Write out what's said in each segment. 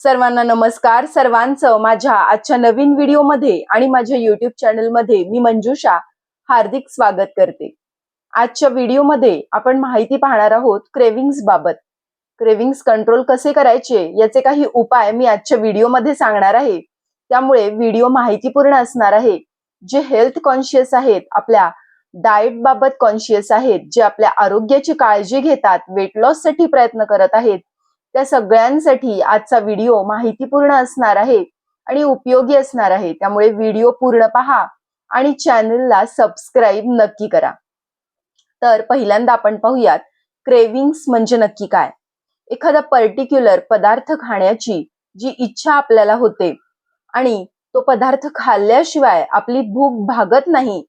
सर्वांना नमस्कार. सर्वांचं माझ्या आजच्या नवीन व्हिडिओमध्ये आणि माझ्या युट्यूब चॅनलमध्ये मी मंजुषा हार्दिक स्वागत करते. आजच्या व्हिडिओमध्ये आपण माहिती पाहणार आहोत क्रेविंग्स बाबत. क्रेविंग्स कंट्रोल कसे करायचे याचे काही उपाय मी आजच्या व्हिडिओमध्ये सांगणार आहे. त्यामुळे व्हिडिओ माहितीपूर्ण असणार आहे. जे हेल्थ कॉन्शियस आहेत आपल्या डाएट बाबत कॉन्शियस आहेत जे आपल्या आरोग्याची काळजी घेतात वेट लॉससाठी प्रयत्न करत आहेत त्या सगळ्यांसाठी आजचा व्हिडिओ माहितीपूर्ण असणार आहे आणि उपयोगी असणार आहे. त्यामुळे व्हिडिओ पूर्ण पहा आणि चॅनलला सबस्क्राईब नक्की करा. तर पहिल्यांदा आपण पाहूयात क्रेविंग्स म्हणजे नक्की काय? एखादा पर्टिक्युलर पदार्थ खाण्याची जी इच्छा आपल्याला होते आणि तो पदार्थ खाल्ल्याशिवाय आपली भूक भागत नाही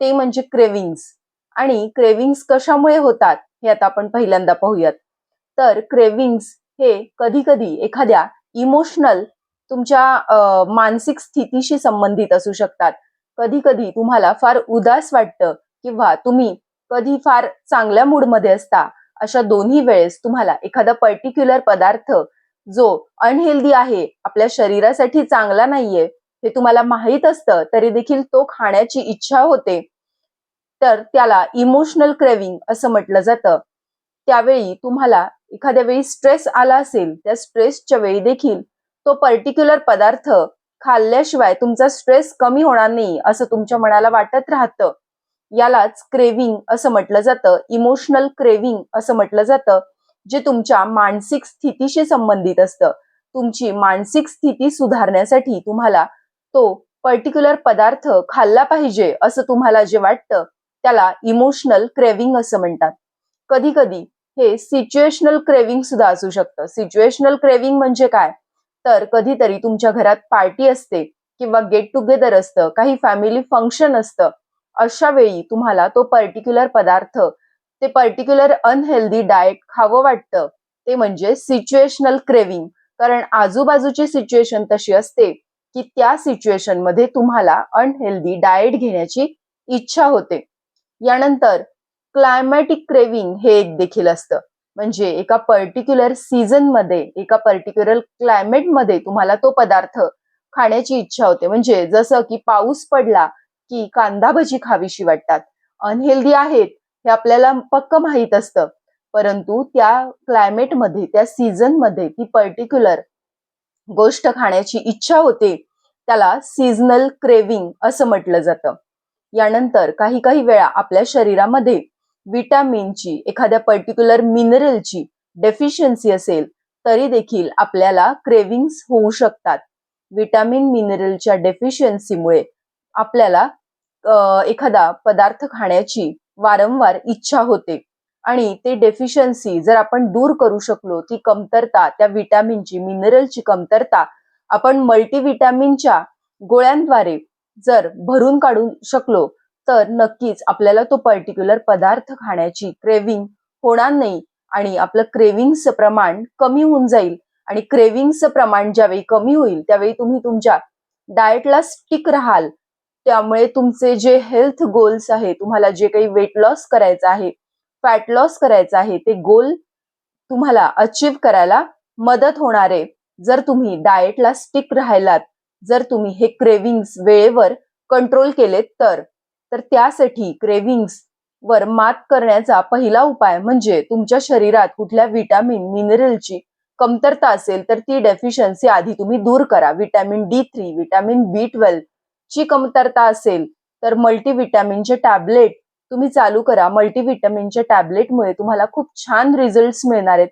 ते म्हणजे क्रेविंग्स. आणि क्रेविंग्स कशामुळे होतात हे आता आपण पहिल्यांदा पाहूयात. तर क्रेविंग्स हे कधी कधी एखाद्या इमोशनल तुमच्या मानसिक स्थितीशी संबंधित असू शकतात. कधी कधी तुम्हाला फार उदास वाटतं किंवा तुम्ही कधी फार चांगल्या मूडमध्ये असता अशा दोन्ही वेळेस तुम्हाला एखादा पर्टिक्युलर पदार्थ जो अनहेल्दी आहे आपल्या शरीरासाठी चांगला नाहीये हे तुम्हाला माहीत असतं तरी देखील तो खाण्याची इच्छा होते तर त्याला इमोशनल क्रेविंग असं म्हटलं जातं. त्यावेळी तुम्हाला एखाद्या वेळी स्ट्रेस आला असेल त्या स्ट्रेसच्या वेळी देखील तो पर्टिक्युलर पदार्थ खाल्ल्याशिवाय तुमचा स्ट्रेस कमी होणार नाही असं तुमच्या मनाला वाटत राहतं. यालाच क्रेविंग असं म्हटलं जातं. इमोशनल क्रेविंग असं म्हटलं जातं जे तुमच्या मानसिक स्थितीशी संबंधित असतं. तुमची मानसिक स्थिती सुधारण्यासाठी तुम्हाला तो पर्टिक्युलर पदार्थ खाल्ला पाहिजे असं तुम्हाला जे वाटतं त्याला इमोशनल क्रेविंग असं म्हणतात. कधी कधी हे सिच्युएशनल क्रेविंग सुद्धा असू शकतं. सिच्युएशनल क्रेविंग म्हणजे काय? तर कधीतरी तुमच्या घरात पार्टी असते किंवा गेट टुगेदर असतं काही फॅमिली फंक्शन असतं अशा वेळी तुम्हाला तो पर्टिक्युलर पदार्थ ते पर्टिक्युलर अनहेल्दी डाएट खावं वाटतं. ते म्हणजे सिच्युएशनल क्रेविंग कारण आजूबाजूची सिच्युएशन तशी असते की त्या सिच्युएशनमध्ये तुम्हाला अनहेल्दी डाएट घेण्याची इच्छा होते. यानंतर क्लायमॅटिक क्रेविंग हे एक देखील असतं. म्हणजे एका पर्टिक्युलर सीझनमध्ये एका पर्टिक्युलर क्लायमेटमध्ये तुम्हाला तो पदार्थ खाण्याची इच्छा होते. म्हणजे जसं की पाऊस पडला की कांदा भजी खावीशी वाटतात. अनहेल्दी आहेत हे आपल्याला पक्क माहीत असतं. परंतु त्या क्लायमेटमध्ये त्या सीझनमध्ये ती पर्टिक्युलर गोष्ट खाण्याची इच्छा होते त्याला सीझनल क्रेविंग असं म्हटलं जातं. यानंतर काही काही वेळा आपल्या शरीरामध्ये विटामिनची एखाद्या पर्टिक्युलर मिनरलची डेफिशियन्सी असेल तरी देखील आपल्याला क्रेविंग्स होऊ शकतात. विटॅमिन मिनरलच्या डेफिशियन्सीमुळे आपल्याला एखादा पदार्थ खाण्याची वारंवार इच्छा होते. आणि ते डेफिशियन्सी जर आपण दूर करू शकलो ती कमतरता त्या विटॅमिनची मिनरलची कमतरता आपण मल्टीविटॅमिनच्या गोळ्यांद्वारे जर भरून काढू शकलो तर नक्कीच आपल्याला तो पर्टिक्युलर पदार्थ खाण्याची क्रेविंग होणार नाही आणि आपलं क्रेविंगचं प्रमाण कमी होऊन जाईल. आणि क्रेविंगचं प्रमाण ज्यावेळी कमी होईल त्यावेळी तुम्ही तुमच्या डाएटला स्टिक राहाल. त्यामुळे तुमचे जे हेल्थ गोल्स आहे तुम्हाला जे काही वेट लॉस करायचं आहे फॅट लॉस करायचं आहे ते गोल तुम्हाला अचीव करायला मदत होणार आहे. जर तुम्ही डाएटला स्टिक राहिलात जर तुम्ही हे क्रेविंग्स वेळेवर कंट्रोल केलेत तर तर त्यासाठी क्रेव्हिंग्स वर मात करण्याचा पहिला उपाय म्हणजे तुमच्या शरीरात कुठल्या विटॅमिन मिनरलची कमतरता असेल तर ती डेफिशियन्सी आधी तुम्ही दूर करा. Vitamin D three vitamin B twelve ची कमतरता असेल तर मल्टीविटॅमिनचे टॅबलेट तुम्ही चालू करा. मल्टीविटॅमिनच्या टॅबलेटमुळे तुम्हाला खूप छान रिझल्ट मिळणार आहेत.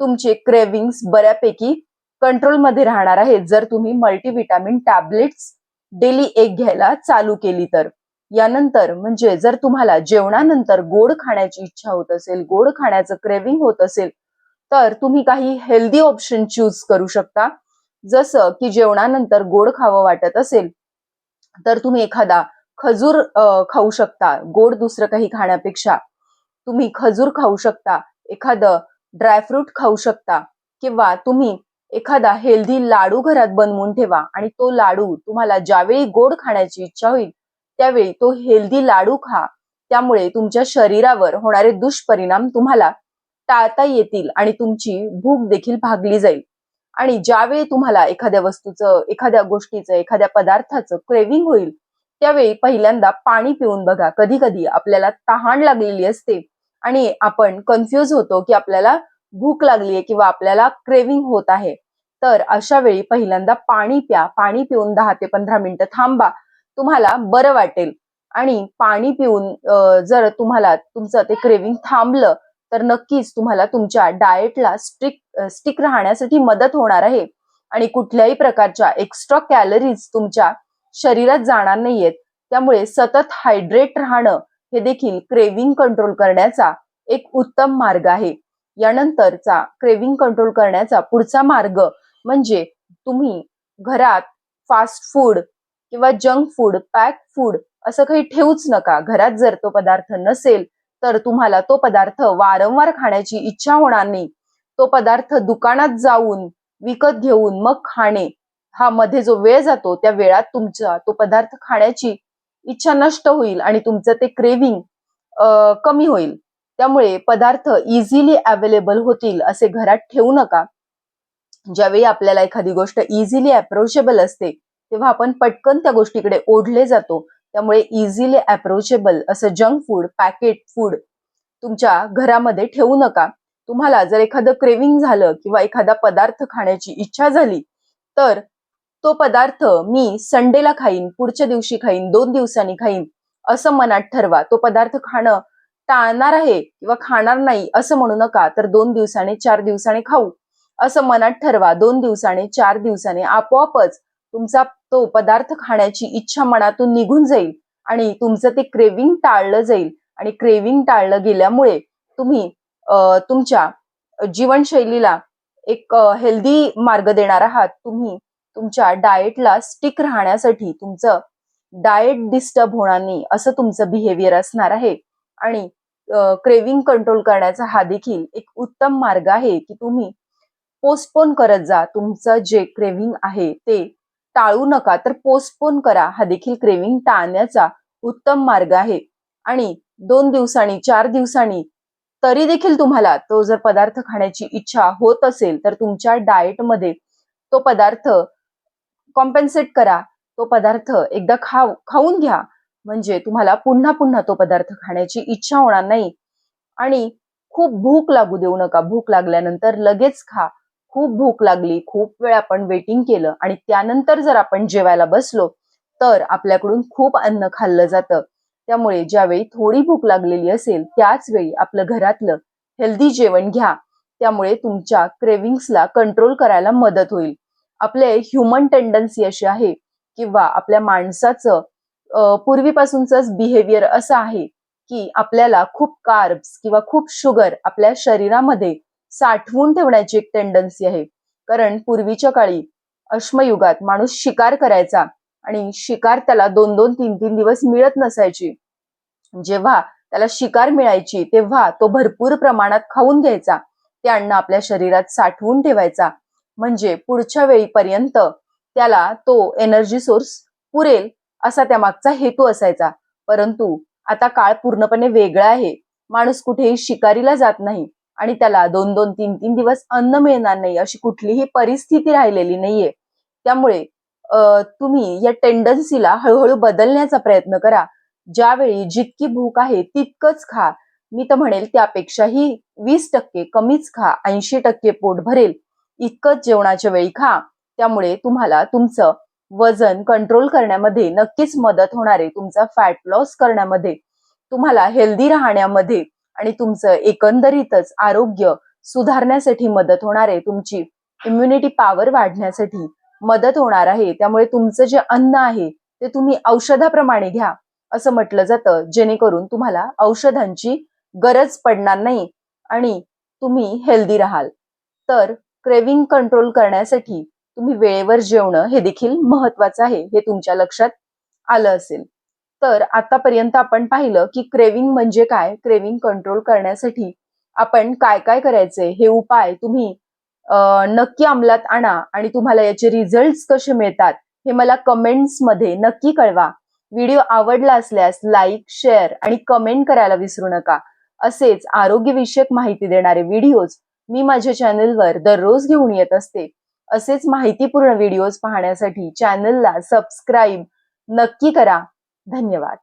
तुमचे क्रेविंग्स बऱ्यापैकी कंट्रोलमध्ये राहणार आहेत. जर तुम्ही मल्टीविटॅमिन टॅबलेट्स डेली एक घ्यायला चालू केली तर. यानंतर म्हणजे जर तुम्हाला जेवणानंतर गोड खाण्याची इच्छा होत असेल गोड खाण्याचं क्रेविंग होत असेल तर तुम्ही काही हेल्दी ऑप्शन चूज करू शकता. जसं की जेवणानंतर गोड खावं वाटत असेल तर तुम्ही एखादा खजूर खाऊ शकता. गोड दुसरं काही खाण्यापेक्षा तुम्ही खजूर खाऊ शकता एखादं ड्रायफ्रूट खाऊ शकता किंवा तुम्ही एखादा हेल्दी लाडू घरात बनवून ठेवा आणि तो लाडू तुम्हाला ज्यावेळी गोड खाण्याची इच्छा होईल त्यावेळी तो हेल्दी लाडू खा. त्यामुळे तुमच्या शरीरावर होणारे दुष्परिणाम तुम्हाला टाळता येतील आणि तुमची भूक देखील भागली जाईल. आणि ज्यावेळी तुम्हाला एखाद्या वस्तूचं एखाद्या गोष्टीचं एखाद्या पदार्थाचं क्रेविंग होईल त्यावेळी पहिल्यांदा पाणी पिऊन बघा. कधी कधी आपल्याला तहान लागलेली असते आणि आपण कन्फ्युज होतो की आपल्याला भूक लागली आहे किंवा आपल्याला क्रेविंग होत आहे. तर अशा वेळी पहिल्यांदा पाणी प्या. पाणी पिऊन दहा ते पंधरा मिनिटं थांबा. तुम्हाला बरं वाटेल. आणि पाणी पिऊन जर तुम्हाला तुमचं ते क्रेविंग थांबलं तर नक्कीच तुम्हाला तुमच्या डाएटला स्टिक स्टिक राहण्यासाठी मदत होणार आहे. आणि कुठल्याही प्रकारच्या एक्स्ट्रा कॅलरीज तुमच्या शरीरात जाणार नाहीयेत. त्यामुळे सतत हायड्रेट राहणं हे देखील क्रेविंग कंट्रोल करण्याचा एक उत्तम मार्ग आहे. यानंतरचा क्रेविंग कंट्रोल करण्याचा पुढचा मार्ग म्हणजे तुम्ही घरात फास्ट फूड किंवा जंक फूड पॅक फूड असं काही ठेवूच नका. घरात जर तो पदार्थ नसेल तर तुम्हाला तो पदार्थ वारंवार खाण्याची इच्छा होणार नाही. तो पदार्थ दुकानात जाऊन विकत घेऊन मग खाणे. हा मध्ये जो वेळ जातो त्या वेळात तुमचा तो पदार्थ खाण्याची इच्छा नष्ट होईल आणि तुमचं ते क्रेविंग कमी होईल. त्यामुळे पदार्थ इझिली अवेलेबल होतील असे घरात ठेवू नका. ज्यावेळी आपल्याला एखादी गोष्ट इझिली अप्रोचेबल असते तेव्हा आपण पटकन त्या गोष्टीकडे ओढले जातो. त्यामुळे इझिली अप्रोचेबल असं जंक फूड पॅकेट फूड तुमच्या घरामध्ये ठेवू नका. तुम्हाला जर एखादं क्रेविंग झालं किंवा एखादा पदार्थ खाण्याची इच्छा झाली तर तो पदार्थ मी संडेला खाईन पुढच्या दिवशी खाईन दोन दिवसांनी खाईन असं मनात ठरवा. तो पदार्थ खाणं टाळणार आहे किंवा खाणार नाही असं म्हणू नका तर दोन दिवसाने चार दिवसाने खाऊ. असं मनात ठरवा दोन दिवसाने चार दिवसाने आपोआपच तुमचा तो पदार्थ खाण्याची इच्छा मनातून निघून जाईल आणि तुमचं ते क्रेविंग टाळलं जाईल. आणि क्रेविंग टाळलं गेल्यामुळे तुम्ही तुमच्या जीवनशैलीला एक हेल्दी मार्ग देणार आहात. तुम्ही तुमच्या डाएटला स्टिक राहण्यासाठी तुमचं डाएट डिस्टर्ब होणार नाही असं तुमचं बिहेवियर असणार आहे. आणि क्रेविंग कंट्रोल करण्याचा हा देखील एक उत्तम मार्ग आहे की तुम्ही पोस्टपोन करत जा. तुमचं जे क्रेविंग आहे ते टाळू नका तर पोस्टपोन करा. हा देखील क्रेविंग टाळण्याचा उत्तम मार्ग आहे. आणि दोन दिवसांनी चार दिवसांनी तरी देखील तुम्हाला तो जर पदार्थ खाण्याची इच्छा होत असेल तर तुमच्या डाएटमध्ये तो पदार्थ कॉम्पेन्सेट करा. तो पदार्थ एकदा खाऊ खाऊन घ्या. म्हणजे तुम्हाला पुन्हा पुन्हा तो पदार्थ खाण्याची इच्छा होणार नाही. आणि खूप भूक लागू देऊ नका. भूक लागल्यानंतर लगेच खा. खूप भूक लागली खूप वेळ आपण वेटिंग केलं आणि त्यानंतर जर आपण जेवायला बसलो तर आपल्याकडून खूप अन्न खाल्लं जातं. त्यामुळे ज्यावेळी थोडी भूक लागलेली असेल त्याच वेळी आपलं घरातलं हेल्दी जेवण घ्या. त्यामुळे तुमच्या क्रेविंग्सला कंट्रोल करायला मदत होईल. आपले ह्युमन टेंडन्सी अशी आहे किंवा आपल्या माणसाचं पूर्वीपासूनच बिहेवियर असं आहे की आपल्याला खूप कार्ब्स किंवा खूप शुगर आपल्या शरीरामध्ये साठवून ठेवण्याची एक टेंडन्सी आहे. कारण पूर्वीच्या काळी अश्मयुगात माणूस शिकार करायचा आणि शिकार त्याला दोन दोन तीन तीन दिवस मिळत नसायची. जेव्हा त्याला शिकार मिळायची तेव्हा तो भरपूर प्रमाणात खाऊन घ्यायचा. ते अन्न आपल्या शरीरात साठवून ठेवायचा. म्हणजे पुढच्या वेळीपर्यंत त्याला तो एनर्जी सोर्स पुरेल असा त्यामागचा हेतू असायचा. परंतु आता काळ पूर्णपणे वेगळा आहे. माणूस कुठेही शिकारीला जात नाही. आणि त्याला दोन दोन तीन तीन दिवस अन्न मिळणार नाही अशी कुठलीही परिस्थिती राहिलेली नाहीये. त्यामुळे तुम्ही या टेंडन्सीला हळूहळू बदलण्याचा प्रयत्न करा. ज्यावेळी जितकी भूक आहे तितकंच खा. मी तर म्हणेल त्यापेक्षाही वीस टक्के कमीच खा ऐंशी टक्के पोट भरेल. इतकंच जेवणाच्या वेळी खा. त्यामुळे तुम्हाला तुमचं वजन कंट्रोल करण्यामध्ये नक्कीच मदत होणार आहे. तुमचा फॅट लॉस करण्यामध्ये. तुम्हाला हेल्दी राहण्यामध्ये आणि तुमचं एकंदरीतच आरोग्य सुधारण्यासाठी मदत होणार आहे. तुमची इम्युनिटी पॉवर वाढण्यासाठी मदत होणार आहे. त्यामुळे तुमचं जे अन्न आहे ते तुम्ही औषधाप्रमाणे घ्या असं म्हटलं जातं. जेणेकरून तुम्हाला औषधांची गरज पडणार नाही आणि तुम्ही हेल्दी राहाल. तर क्रेविंग कंट्रोल करण्यासाठी तुम्ही वेळेवर जेवणं हे देखील महत्वाचं आहे हे तुमच्या लक्षात आलं असेल. तर आतापर्यंत आपण पाहिलं की क्रेविंग म्हणजे काय? क्रेविंग कंट्रोल करण्यासाठी आपण काय काय करायचे? हे उपाय तुम्ही नक्की अंमलात आणा आणि तुम्हाला याचे रिझल्ट कसे मिळतात हे मला कमेंट्समध्ये नक्की कळवा. व्हिडिओ आवडला असल्यास लाईक शेअर आणि कमेंट करायला विसरू नका. असेच आरोग्यविषयक माहिती देणारे व्हिडिओज मी माझ्या चॅनलवर दररोज घेऊन येत असते. असेच माहितीपूर्ण व्हिडिओज पाहण्यासाठी चॅनलला सबस्क्राईब नक्की करा. धन्यवाद.